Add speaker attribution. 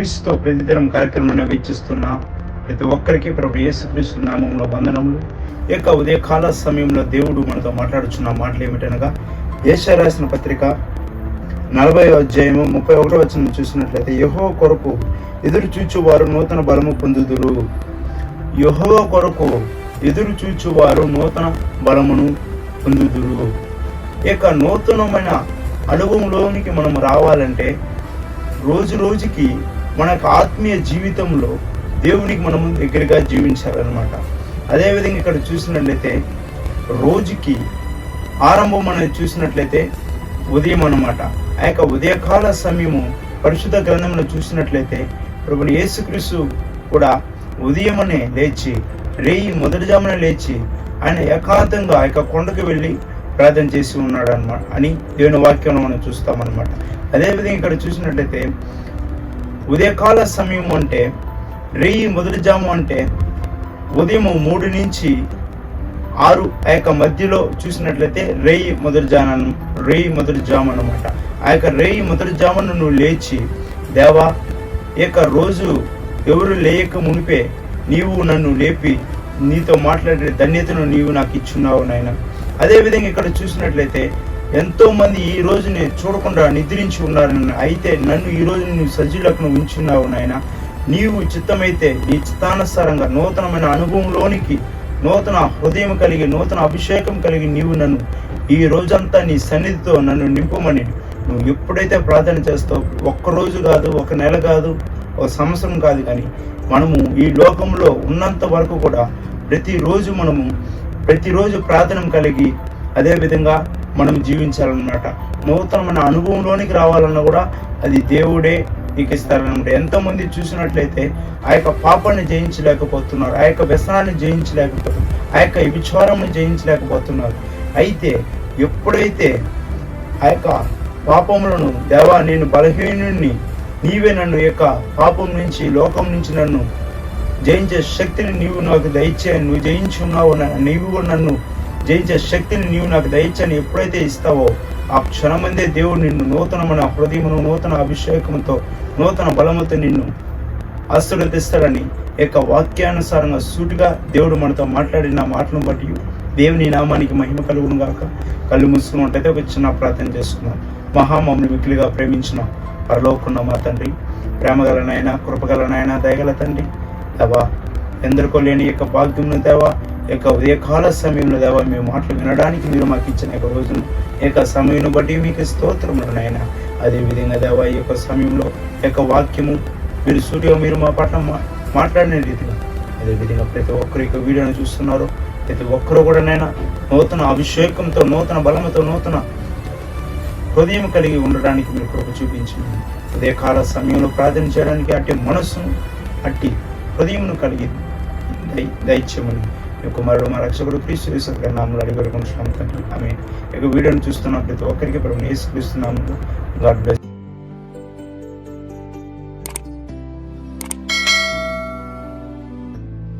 Speaker 1: క్రీస్తుతో ప్రతిదినం కార్యక్రమాన్ని వీక్షిస్తున్న ప్రతి ఒక్కరికి ప్రభు యేసుక్రీస్తు నామంలో వందనములు. ఈ యొక్క ఉదయకాల సమయంలో దేవుడు మనతో మాట్లాడుచున్న మాటలు ఏమిటనగా ఏషా రాసిన పత్రిక నలభై అధ్యాయము ముప్పై ఒకటో వచ్చిన చూసినట్లయితే యహో కొరకు ఎదురు చూచువారు నూతన బలము పొందుదురు. యహో కొరకు ఎదురు చూచువారు నూతన బలమును పొందుదురు. ఇక నూతనమైన అనుభవంలోనికి మనం రావాలంటే రోజు రోజుకి మన యొక్క ఆత్మీయ జీవితంలో దేవునికి మనము దగ్గరగా జీవించాలన్నమాట. అదేవిధంగా ఇక్కడ చూసినట్లయితే రోజుకి ఆరంభం మనం చూసినట్లయితే ఉదయం అన్నమాట. ఆ యొక్క ఉదయకాల సమయము పరిశుద్ధ గ్రంథంలో చూసినట్లయితే ప్రభుని యేసుక్రీస్తు కూడా ఉదయమనే లేచి రేయి మొదటి జామున లేచి ఆయన ఏకాంతంగా ఆ యొక్క కొండకు వెళ్ళి ప్రార్థన చేసి ఉన్నాడు అనమాట అని దేవుని వాక్యంలో మనం చూస్తామన్నమాట. అదేవిధంగా ఇక్కడ చూసినట్లయితే ఉదయకాల సమయం అంటే రేయి మొదటి జాము అంటే ఉదయం మూడు నుంచి ఆరు ఆ యొక్క మధ్యలో చూసినట్లయితే రేయి మొదటి జానం రేయి మొదటి జాము అనమాట ఆ యొక్క రేయి మొదటి జామును నువ్వు లేచి దేవా ఈ యొక్క రోజు ఎవరు లేయక మునిపే నీవు నన్ను లేపి నీతో మాట్లాడే ధన్యతను నీవు నాకు ఇచ్చున్నావు నాయన. అదేవిధంగా ఇక్కడ చూసినట్లయితే ఎంతో మంది ఈ నేను చూడకుండా నిద్రించి ఉన్నారు అయితే నన్ను ఈ రోజు నువ్వు సజీలకు ఉంచున్నావు నాయన. నీవు చిత్తమైతే నీ చిత్తానుసారంగా నూతనమైన అనుభవంలోనికి నూతన హృదయం కలిగి నూతన అభిషేకం కలిగి నీవు నన్ను ఈ రోజంతా నీ సన్నిధితో నన్ను నింపమని నువ్వు ఎప్పుడైతే ప్రార్థన చేస్తావు ఒక్క రోజు కాదు ఒక నెల కాదు ఒక సంవత్సరం కాదు కానీ మనము ఈ లోకంలో ఉన్నంత వరకు కూడా ప్రతిరోజు మనము ప్రతిరోజు ప్రార్థన కలిగి అదే విధంగా మనం జీవించాలన్నమాట. నూతనమైన అనుభవంలోనికి రావాలన్నా కూడా అది దేవుడే నీకు ఇస్తారనమాట ఎంతో మంది చూసినట్లయితే ఆ యొక్క పాపాన్ని జయించలేకపోతున్నారు ఆ యొక్క వ్యసనాన్ని జయించలేకపోతున్నారు ఆ యొక్క విచారాన్ని జయించలేకపోతున్నారు. అయితే ఎప్పుడైతే ఆ యొక్క పాపములను దేవా నేను బలహీనుణ్ణి నీవే నన్ను యొక్క పాపం నుంచి లోకం నుంచి నన్ను జయించే శక్తిని నీవు నాకు దయచే నువ్వు జయించున్నావు నీవు నన్ను జయించే శక్తిని నీవు నాకు దయచని ఎప్పుడైతే ఇస్తావో ఆ క్షణమందే దేవుడు నిన్ను నూతనమైన హృదయమును నూతన అభిషేకంతో నూతన బలముతో నిన్ను ఆశీర్వదిస్తాడని యొక్క వాక్యానుసారంగా సూటిగా దేవుడు మనతో మాట్లాడిన మాటలను బట్టి దేవుని నామానికి మహిమ కలుగును గాక. కళ్ళు మూసుకున్నట్టయితే ఒక చిన్న ప్రార్థన చేసుకున్నాం మహా మమ్మల్ని మిక్కిలిగా ప్రేమించిన పరలోకున్న మా తండ్రి ప్రేమగలనైనా కృపగలనైనా దయగల తండ్రి తవా ఎందరికో లేని యొక్క భాగ్యమును దేవా యొక్క ఉదయకాల సమయంలో దేవా మేము మాటలు వినడానికి మీరు మాకు ఇచ్చిన యొక్క రోజును యొక్క సమయం బట్టి మీకు స్తోత్రములు నాయన. అదేవిధంగా దేవా ఈ యొక్క సమయంలో యొక్క వాక్యము మీరు సూటిగా మీరు మా పట్ల మా- మాట్లాడిన రీతిగా అదేవిధంగా ప్రతి ఒక్కరు యొక్క వీడియోను చూస్తున్నారు. ప్రతి ఒక్కరు కూడా నైనా నూతన అభిషేకంతో నూతన బలంతో నూతన హృదయం కలిగి ఉండడానికి మీరు కృప చూపించింది ఉదయకాల సమయంలో ప్రార్థన చేయడానికి అట్టి మనస్సును అట్టి హృదయంను కలిగి దయచేయమని ఈ కుమారుడు మా రక్షకుడు క్రీస్తు యేసు నామలు అడిగి తండ్రి. ఆమె ఈ యొక్క వీడియోను చూస్తున్న ప్రతి ఒక్కరికి ప్రభు యేసు గాడ్ బ్లెస్